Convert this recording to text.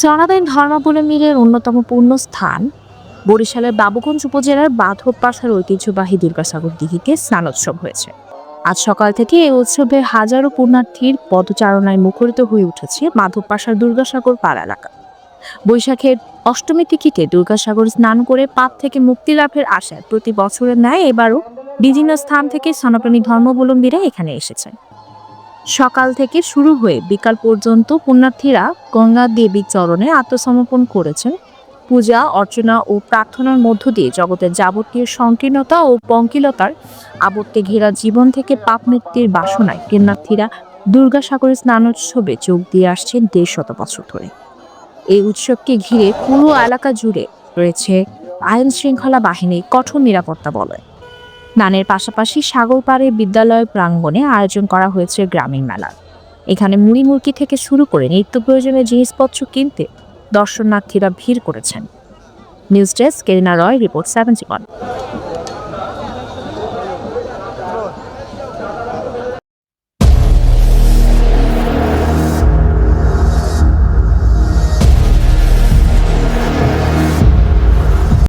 সনাতন ধর্মাবলম্বীদের অন্যতম পূর্ণ স্থান বরিশালের বাবুগঞ্জ উপজেলার বাঁধব পাশার ঐতিহ্যবাহী দুর্গাসাগর দিঘিতে স্নানোৎসব হয়েছে। আজ সকাল থেকে এই উৎসবে হাজারো পুণ্যার্থীর পদচারণায় মুখরিত হয়ে উঠেছে মাধব পাশার দুর্গাসাগর পাড়া এলাকা। বৈশাখের অষ্টমী তিথিতে দুর্গাসাগর স্নান করে পাপ থেকে মুক্তি লাভের আশায় প্রতি বছরের ন্যায় এবারও বিভিন্ন স্থান থেকে সনাতনী ধর্মাবলম্বীরা এখানে এসেছেন। সকাল থেকে শুরু হয়ে বিকাল পর্যন্ত পুণ্যার্থীরা গঙ্গা দেবীর চরণে আত্মসমর্পণ করেছেন। পূজা, অর্চনা ও প্রার্থনার মধ্য দিয়ে জগতের যাবতীয় সংকীর্ণতা ও পঙ্কিলতার আবর্তে ঘেরা জীবন থেকে পাপ মুক্তির বাসনায় পুণ্যার্থীরা দুর্গাসাগরের স্নানোৎসবে যোগ দিয়ে আসছেন দেড় শত বছর ধরে। এই উৎসবকে ঘিরে পুরো এলাকা জুড়ে রয়েছে আইন শৃঙ্খলা বাহিনীর কঠোর নিরাপত্তা বলয়। স্নানের পাশাপাশি সাগর পাড়ে বিদ্যালয় প্রাঙ্গণে আয়োজন করা হয়েছে গ্রামীণ মেলা। এখানে মুড়ি মুরগি থেকে শুরু করে নিত্য প্রয়োজনীয় জিনিসপত্র কিনতে দর্শনার্থীরা ভিড় করেছেন। News desk Kerina Roy, report seventy